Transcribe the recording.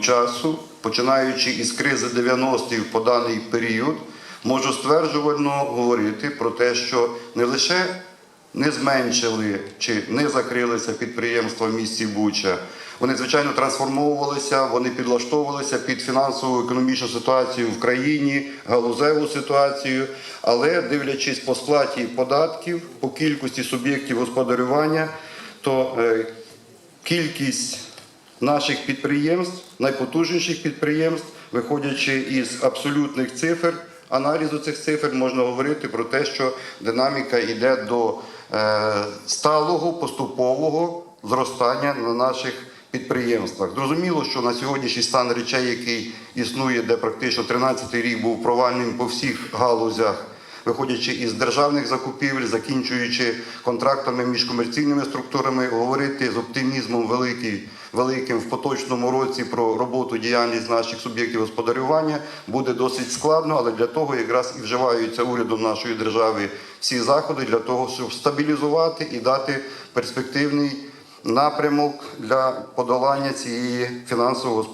часу, починаючи із кризи 90-х по даний період, можу стверджувально говорити про те, що не лише не зменшили чи не закрилися підприємства в місті Буча. Вони, звичайно, трансформовувалися, вони підлаштовувалися під фінансову економічну ситуацію в країні, галузеву ситуацію. Але дивлячись по сплаті податків, по кількості суб'єктів господарювання, то е, кількість наших підприємств, найпотужніших підприємств, виходячи із абсолютних цифр, аналізу цих цифр, можна говорити про те, що динаміка йде до е, сталого поступового зростання на наших підприємствах. Зрозуміло, що на сьогоднішній стан речей, який існує, де практично 13-й рік був провальним по всіх галузях виходячи із державних закупівель, закінчуючи контрактами між комерційними структурами, говорити з оптимізмом великий, великим в поточному році про роботу діяльність наших суб'єктів господарювання буде досить складно, але для того якраз і вживаються урядом нашої держави всі заходи для того, щоб стабілізувати і дати перспективний напрямок для подолання цієї фінансово-господарської